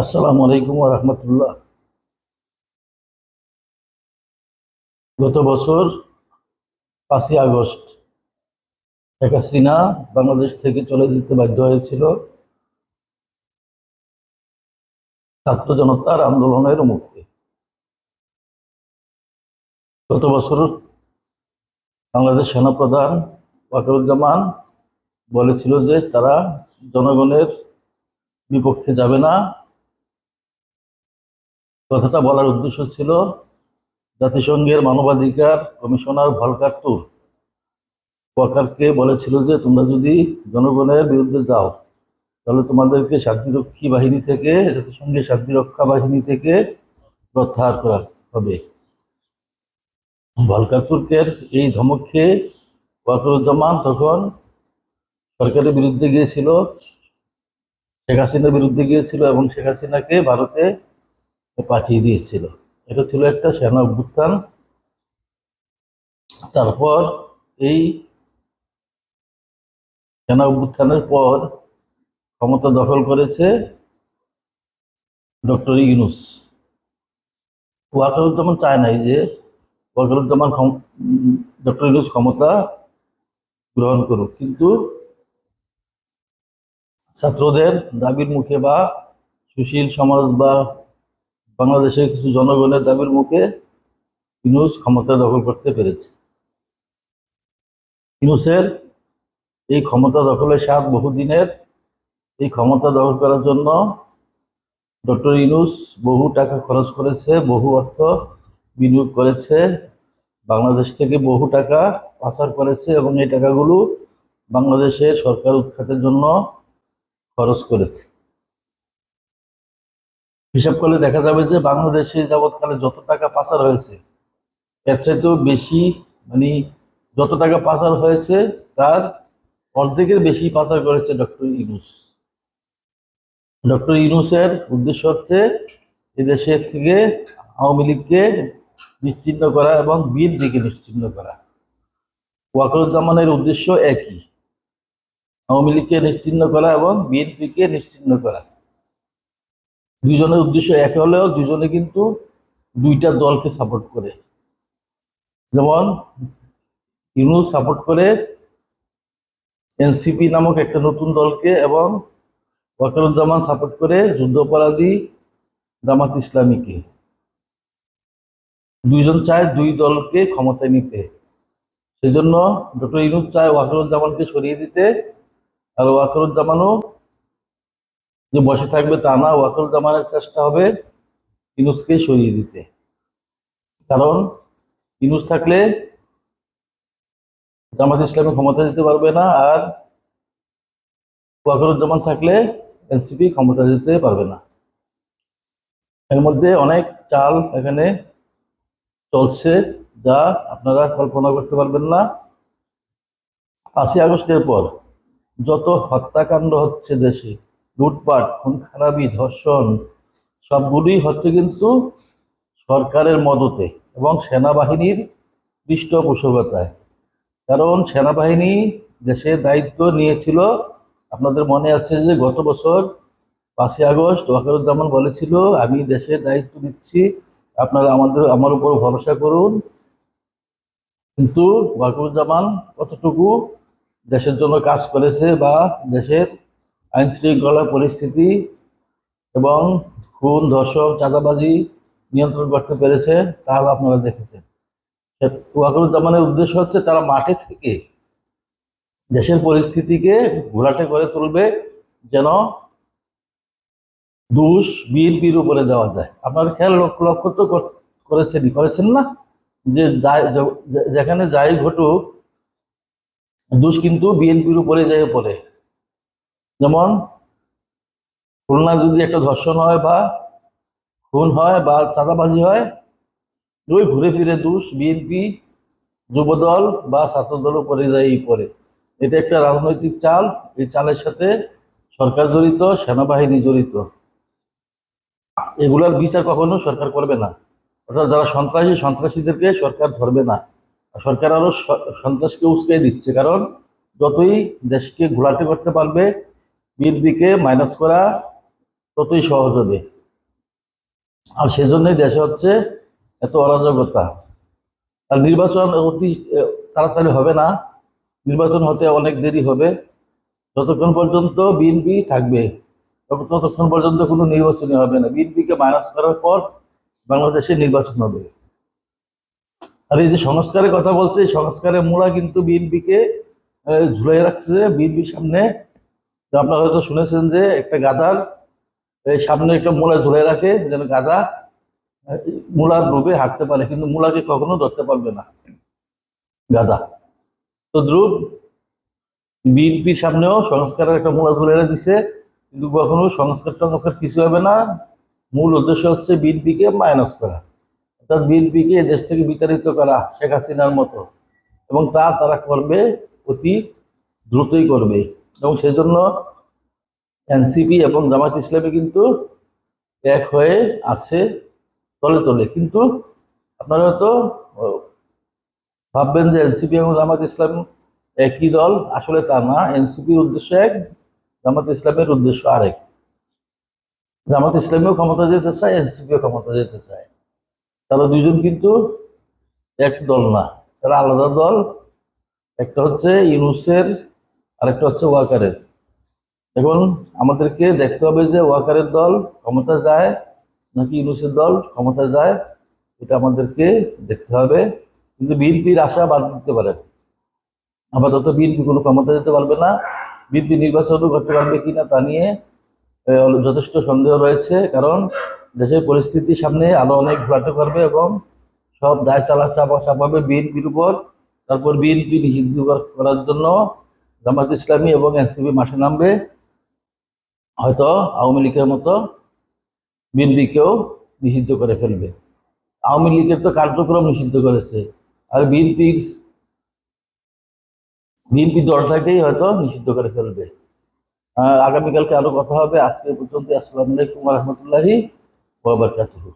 আসসালামু আলাইকুম রহমতুল্লাহ। গত বছর পাঁচই আগস্ট শেখ হাসিনা বাংলাদেশ থেকে চলে যেতে বাধ্য হয়েছিল ছাত্র জনতার আন্দোলনের মুক্তি গত বছর বাংলাদেশ সেনাপ্রধান ওয়াকারুজ্জামান বলেছিল যে তারা জনগণের বিপক্ষে যাবে না। কথাটা বলার উদ্দেশ্য ছিল জাতিসংঘের মানবাধিকার কমিশনার ভলকার তুর। ওয়াকারকে বলেছিল যে, তোমরা যদি জনগণের বিরুদ্ধে যাও, তাহলে তোমাদেরকে শান্তিরক্ষী বাহিনী থেকে, জাতিসংঘের শান্তিরক্ষা বাহিনী থেকে প্রত্যাহার করা হবে। ভলকার তুর্কের এই ধমক খেয়ে ওয়াকারুজ্জামান তখন সরকারের বিরুদ্ধে গিয়েছিল, শেখ হাসিনার বিরুদ্ধে গিয়েছিল এবং শেখ হাসিনাকে ভারতে পাঠিয়ে দিয়েছিল। এটা ছিল একটা সেনা অভ্যুত্থান তারপর এই সেনা অভ্যুত্থানের পর ক্ষমতা দখল করেছে ডক্টর ইউনুস। ওয়াকারুজ্জামান চায় নাই যে ওয়াকারুজ্জামান ডক্টর ইউনুস ক্ষমতা গ্রহণ করুক। কিন্তু ছাত্রদের দাবির মুখে বা সুশীল সমাজ বা বাংলাদেশের কিছু জনগণের দাবির মুখে ইনুস ক্ষমতা দখল করতে পেরেছে। ইনুসের এই ক্ষমতা দখলের স্বাদ বহুদিনের। এই ক্ষমতা দখল করার জন্য ডক্টর ইউনুস বহু টাকা খরচ করেছে, বহু অর্থ বিনিয়োগ করেছে, বাংলাদেশ থেকে বহু টাকা পাচার করেছে এবং এই টাকাগুলো বাংলাদেশের সরকার উৎখাতের জন্য খরচ করেছে। হিসাব করলে দেখা যাবে যে বাংলাদেশে যাবৎকালে যত টাকা পাচার হয়েছে, এর চাইতেও বেশি মানে যত টাকা পাচার হয়েছে, তার অর্ধেকের বেশি পাচার করেছে ডক্টর ইউনুস। ডক্টর ইউনুসের উদ্দেশ্য হচ্ছে এদেশের থেকে আওয়ামী লীগকে নিশ্চিন্ন করা এবং বিএনপিকে নিশ্চিন্ন করা। ওয়াকরুজ্জামানের উদ্দেশ্য একই। আওয়ামী লীগকে নিশ্চিন্ন করা এবং বিএনপিকে নিশ্চিন্ন করা। দুইজনের উদ্দেশ্য এক হলেও দুজনে কিন্তু দুইটা দলকে সাপোর্ট করে। যেমন ইউনুস সাপোর্ট করে এনসিপি নামক একটা নতুন দলকে এবং ওয়াকারুজ্জামান সাপোর্ট করে যুদ্ধাপরাধী জামাত ইসলামীকে। দুইজন চায় দুই দলকে ক্ষমতায় নিতে। সেজন্য ডক্টর ইউনুস চায় ওয়াকারুজ্জামানকে সরিয়ে দিতে আর ওয়াকারুজ্জামানও যে বসে থাকবে তা না ওয়াকারুজ্জামানের চেষ্টা হবে ইনুসকে সরিয়ে দিতে। কারণ ইনুস থাকলে জামাত ইসলামী ক্ষমতা দিতে পারবে না আর ওয়াকারুজ্জামান থাকলে এনসিপি ক্ষমতা দিতে পারবে না। এর মধ্যে অনেক চাল এখানে চলছে যা আপনারা কল্পনা করতে পারবেন না। পাঁচই আগস্টের পর যত হত্যাকাণ্ড হচ্ছে দেশে লুটপাট খুন খারাপি ধর্ষণ, সবগুলোই হচ্ছে কিন্তু সরকারের মদতে এবং সেনাবাহিনীর পৃষ্ঠপোষকতায়। কারণ সেনাবাহিনী দেশের দায়িত্ব নিয়েছিল, আপনাদের মনে আছে যে গত বছর পাঁচই আগস্ট ওয়াকারুজ্জামান বলেছিল, আমি দেশের দায়িত্ব দিচ্ছি আপনারা আমাদের, আমার উপর ভরসা করুন। কিন্তু ওয়াকারুজ্জামান কতটুকু দেশের জন্য কাজ করেছে বা দেশের আইন শৃঙ্খলা পরিস্থিতি এবং খুন, ধর্ষণ, চাঁদাবাজি নিয়ন্ত্রণ করতে পেরেছে, তাহলে আপনারা দেখেছেন। ওয়াকারুজ্জামানের উদ্দেশ্য হচ্ছে তারা মাঠে থেকে দেশের পরিস্থিতিকে ঘোলাটে করে তুলবে, যেন দোষ বিএনপির উপরে দেওয়া যায়। আপনার খেয়াল লক্ষ্য তো কর- করেছেন করেছেন না? যে যাই যেখানে যাই ঘটুক, দোষ কিন্তু বিএনপির উপরে যায় পড়ে। যেমন খুলনা যদি একটা ধর্ষণ হয় বা খুন হয় বা চাঁদাবাজি হয় ওই ঘুরে ফিরে দোষ, বিএনপি, যুবদল বা ছাত্রদল উপরে যায় পড়ে। এটা একটা রাজনৈতিক চাল। এই চালের সাথে সরকার জড়িত, সেনাবাহিনী জড়িত। এগুলার বিচার কখনো সরকার করবে না। অর্থাৎ যারা সন্ত্রাসী, সন্ত্রাসীদেরকে সরকার ধরবে না। সরকার আরও স- সন্ত্রাসকে উস্কে দিচ্ছে। কারণ যতই দেশকে ঘোলাটে করতে পারবে বিএনপিকে মাইনাস করা ততই সহজ হবে। আর সেজন্যই দেশে হচ্ছে এত অরাজকতা। আর নির্বাচন অতি, তাড়াতাড়ি হবে না। নির্বাচন হতে অনেক দেরি হবে। যতক্ষণ পর্যন্ত বিএনপি থাকবে, তত- ততক্ষণ পর্যন্ত কোনো নির্বাচনই হবে না। বিএনপিকে মাইনাস করার পর বাংলাদেশে নির্বাচন হবে। আর এই যে সংস্কারের কথা বলছে, সংস্কারের মূলা কিন্তু বিএনপিকে ঝুলাই রাখছে। বিএনপির সামনে আপনারা হয়তো শুনেছেন যে একটা গাধার এই সামনে একটা মূলা ঝুলাই রাখে যেন আহ, মূলার রূপে হাঁটতে পারে কিন্তু মূলাকে কখনো ধরতে পারবে না গাধা। তো ধ্রুব বিএনপির সামনেও সংস্কারের একটা মূলা ঝুলাই দিছে কিন্তু কখনো সংস্কার সংস্কার কিছু হবে না। মূল উদ্দেশ্য হচ্ছে বিএনপিকে মাইনাস করা। অর্থাৎ বিএনপিকে দেশ থেকে বিতাড়িত করা শেখ হাসিনার মতো। এবং তা তারা করবে অতি দ্রুতই করবে। এবং সেজন্য এনসিপি এবং জামাত ইসলামী কিন্তু এক হয়ে আছে তলে তলে। কিন্তু আপনারা হয়তো ভাববেন যে এনসিপি এবং জামাত ইসলাম একই দল। আসলে তা না। এনসিপির উদ্দেশ্য এক জামাত ইসলামের উদ্দেশ্য আরেক। জামাত ইসলামীও ক্ষমতা যেতে চায়, এনসিপিও ক্ষমতা যেতে চায়। তারা দুইজন কিন্তু এক দল না। তারা আলাদা দল। একটা হচ্ছে ইউনুসের আরেকটা হচ্ছে ওয়াকারের। এখন আমাদেরকে দেখতে হবে যে ওয়াকারের দল ক্ষমতা যায় নাকি ইউনুসের দল ক্ষমতা যায়, এটা আমাদেরকে দেখতে হবে। কিন্তু বিএনপির আশা বাদ দিতে পারে। আপাতত বিএনপি কোনো ক্ষমতা যেতে পারবে না। বিএনপি নির্বাচনও করতে পারবে কিনা তা নিয়ে যথেষ্ট সন্দেহ রয়েছে। কারণ দেশের পরিস্থিতি সামনে আরও অনেক ঘোরাতে পারবে এবং সব দায় চালা চাপা চাপাবে বিএনপির উপর। তারপর বিএনপি নিষিদ্ধ কর- করার জন্য জামাত ইসলামী এবং এনসিপি মাসে নামবে। হয়তো আওয়ামী লীগের মতো বিএনপিকেও নিষিদ্ধ করে ফেলবে। আওয়ামী লীগের তো কার্যক্রম নিষিদ্ধ করেছে। আর বিএনপির, বিএনপি দলটাকেই হয়তো নিষিদ্ধ করে ফেলবে। আগামীকালকে আরও কথা হবে। আজকে পর্যন্ত আসসালামু আলাইকুম রহমতুল্লাহি ওয়া বারাকাতুহু।